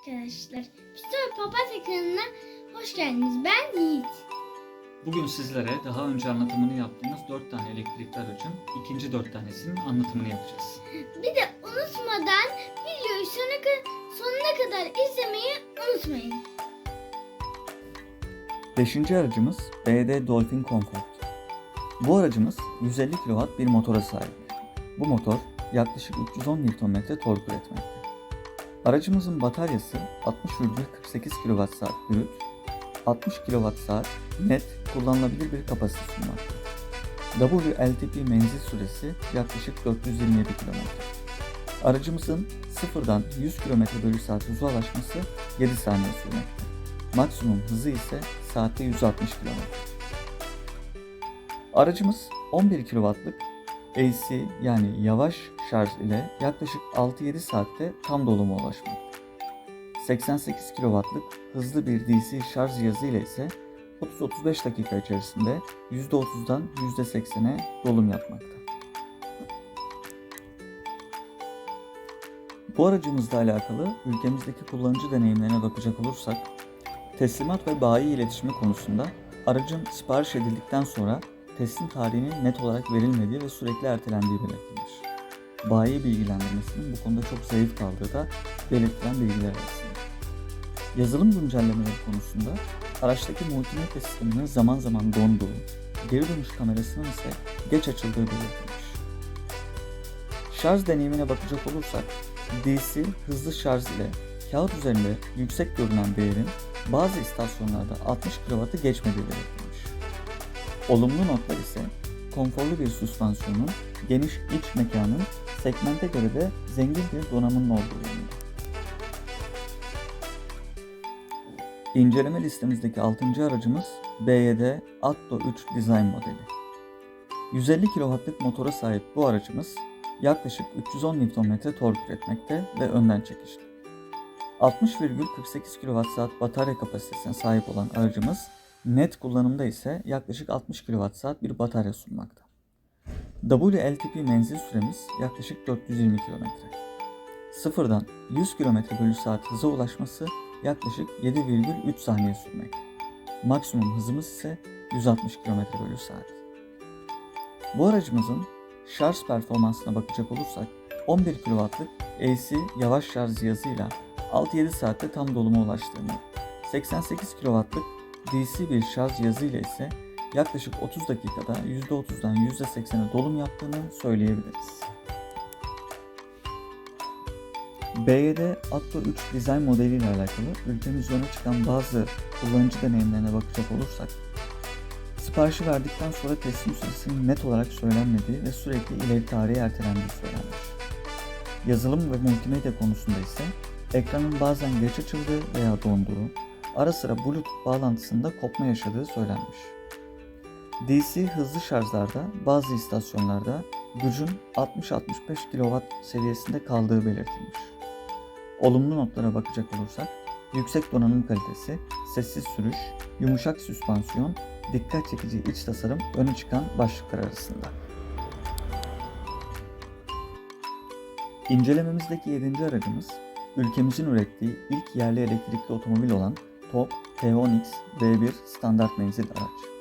arkadaşlar. Pistol Papatya kanalına hoş geldiniz. Ben Yiğit. Bugün sizlere daha önce anlatımını yaptığımız 4 tane elektrikli aracın ikinci 4 tanesinin anlatımını yapacağız. Bir de unutmadan videoyu sonuna, sonuna kadar izlemeyi unutmayın. Beşinci aracımız BD Dolphin Comfort. Bu aracımız 150 kW bir motora sahip. Bu motor yaklaşık 310 Nm tork üretmekte. Aracımızın bataryası 60,48 kWh brüt, 60 kWh net kullanılabilir bir kapasite sunmakta. WLTP menzil süresi yaklaşık 427 km. Aracımızın sıfırdan 100 km bölü saat hıza ulaşması 7 saniye sürmekte. Maksimum hızı ise saatte 160 km. Aracımız 11 kW'lık AC yani yavaş şarj ile yaklaşık 6-7 saatte tam doluma ulaşmakta. 88 kW'lık hızlı bir DC şarj cihazı ile ise 30-35 dakika içerisinde %30'dan %80'e dolum yapmakta. Bu aracımızla alakalı ülkemizdeki kullanıcı deneyimlerine bakacak olursak, teslimat ve bayi iletişimi konusunda aracın sipariş edildikten sonra teslim tarihinin net olarak verilmediği ve sürekli ertelendiği belirtilmiş. Bayi bilgilendirmesinin bu konuda çok zayıf kaldığı da belirtilen bilgiler arasında. Yazılım güncellemeleri konusunda araçtaki multimedya sisteminin zaman zaman donduğu, geri dönüş kamerasının ise geç açıldığı belirtilmiş. Şarj deneyimine bakacak olursak, DC hızlı şarj ile kağıt üzerinde yüksek görünen değerin bazı istasyonlarda 60 kW'ı geçmediği belirtilmiş. Olumlu notlar ise konforlu bir süspansiyonun, geniş iç mekanın, segmente göre de zengin bir donanımın olduğu yönünde. İnceleme listemizdeki 6. aracımız BYD Atto 3 Design modeli. 150 kW'lık motora sahip bu aracımız yaklaşık 310 Nm tork üretmekte ve önden çekişli. 60,48 kWh batarya kapasitesine sahip olan aracımız net kullanımda ise yaklaşık 60 kWh bir batarya sunmakta. WLTP menzil süremiz yaklaşık 420 km. Sıfırdan 100 km bölü saat hıza ulaşması yaklaşık 7,3 saniye sürmekte. Maksimum hızımız ise 160 km bölü saat. Bu aracımızın şarj performansına bakacak olursak 11 kW'lık AC yavaş şarj cihazıyla 6-7 saatte tam doluma ulaştığını, 88 kW'lık DC bir şarj cihazı ile ise yaklaşık 30 dakikada %30'dan %80'e dolum yaptığını söyleyebiliriz. BYD Atto 3 dizayn modeliyle alakalı ülkemizde öne çıkan bazı kullanıcı deneyimlerine bakacak olursak, siparişi verdikten sonra teslim süresinin net olarak söylenmediği ve sürekli ileri tarihe ertelendiği söylenmiş. Yazılım ve multimedya konusunda ise ekranın bazen geç açıldığı veya donduğu, ara sıra Bluetooth bağlantısında kopma yaşadığı söylenmiş. DC hızlı şarjlarda bazı istasyonlarda gücün 60-65 kW seviyesinde kaldığı belirtilmiş. Olumlu notlara bakacak olursak, yüksek donanım kalitesi, sessiz sürüş, yumuşak süspansiyon, dikkat çekici iç tasarım öne çıkan başlıklar arasında. İncelememizdeki 7. aracımız, ülkemizin ürettiği ilk yerli elektrikli otomobil olan TOG T10X D1 standart menzil araç.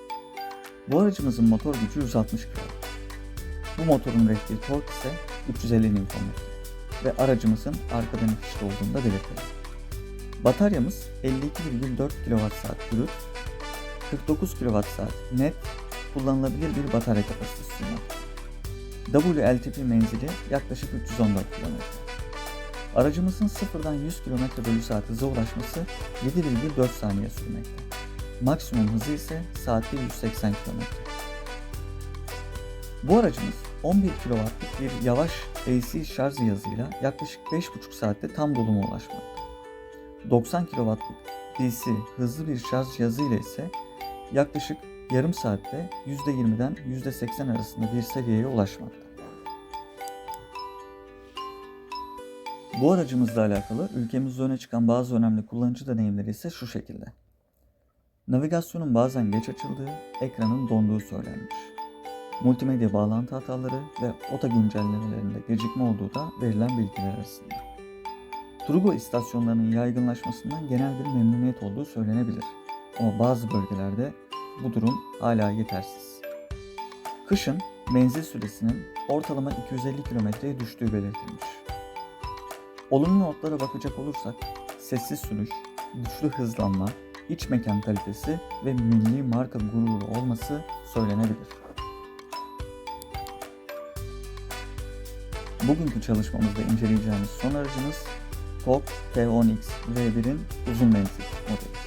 Bu aracımızın motor gücü 160 kW. Bu motorun ürettiği tork ise 350 Nm ve aracımızın arkadan itişli olduğunu da belirtelim. Bataryamız 52,4 kWh brüt, 49 kWh net kullanılabilir bir batarya kapasitesi. WLTP menzili yaklaşık 314 km. Aracımızın sıfırdan 100 km bölü saat hıza ulaşması 7,4 saniye sürmekte. Maksimum hızı ise saatte 180 km. Bu aracımız 11 kW'lık bir yavaş AC şarj cihazıyla yaklaşık 5,5 saatte tam doluma ulaşmakta. 90 kW'lık DC hızlı bir şarj cihazı ile ise yaklaşık yarım saatte %20'den %80 arasında bir seviyeye ulaşmakta. Bu aracımızla alakalı ülkemizde öne çıkan bazı önemli kullanıcı deneyimleri ise şu şekilde. Navigasyonun bazen geç açıldığı, ekranın donduğu söylenmiş. Multimedya bağlantı hataları ve oto güncellemelerinde gecikme olduğu da verilen bilgiler arasında. Turgo istasyonlarının yaygınlaşmasından genel bir memnuniyet olduğu söylenebilir. Ama bazı bölgelerde bu durum hala yetersiz. Kışın menzil süresinin ortalama 250 kilometreye düştüğü belirtilmiş. Olumlu notlara bakacak olursak sessiz sürüş, güçlü hızlanma, iç mekan kalitesi ve milli marka gururu olması söylenebilir. Bugünkü çalışmamızda inceleyeceğimiz son aracımız TOG T10X V1'in uzun menzil modeli.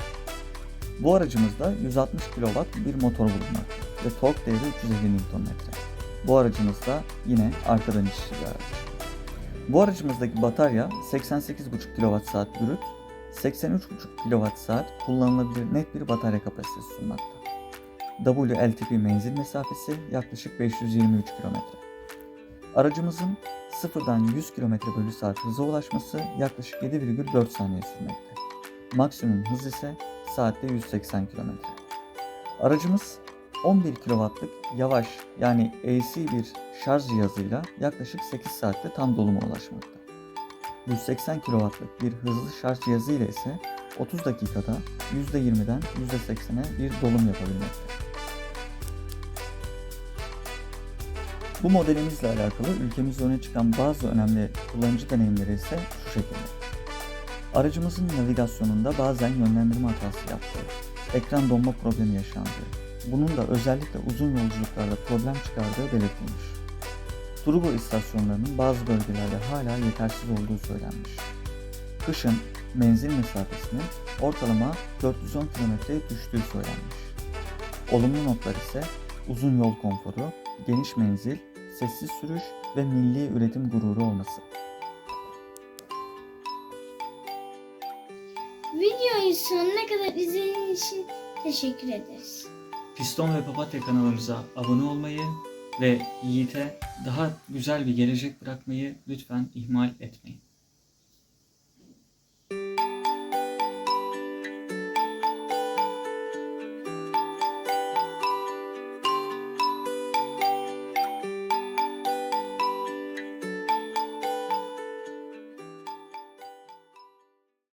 Bu aracımızda 160 kW bir motor bulunmakta ve tork değeri 350 Nm. Bu aracımız da yine arkadan itişli bir araç. Bu aracımızdaki batarya 88,5 kWh brüt, 83,5 kWh kullanılabilir net bir batarya kapasitesi sunmakta. WLTP menzil mesafesi yaklaşık 523 km. Aracımızın sıfırdan 100 km bölü saat hıza ulaşması yaklaşık 7,4 saniye sürmekte. Maksimum hız ise saatte 180 km. Aracımız 11 kW'lık yavaş yani AC bir şarj cihazıyla yaklaşık 8 saatte tam doluma ulaşmakta. 180 kW'lık bir hızlı şarj cihazı ile ise 30 dakikada %20'den %80'e bir dolum yapabilmekte. Bu modelimizle alakalı ülkemizde öne çıkan bazı önemli kullanıcı deneyimleri ise şu şekilde. Aracımızın navigasyonunda bazen yönlendirme hatası yaptığı, ekran donma problemi yaşandığı, bunun da özellikle uzun yolculuklarda problem çıkardığı belirtilmiş. Turbo istasyonlarının bazı bölgelerde hala yetersiz olduğu söylenmiş. Kışın menzil mesafesinin ortalama 410 kilometreye düştüğü söylenmiş. Olumlu notlar ise uzun yol konforu, geniş menzil, sessiz sürüş ve milli üretim gururu olması. Videoyu sonuna kadar izlediğiniz için teşekkür ederiz. Piston ve Papatya kanalımıza abone olmayı ve Yiğit'e daha güzel bir gelecek bırakmayı lütfen ihmal etmeyin.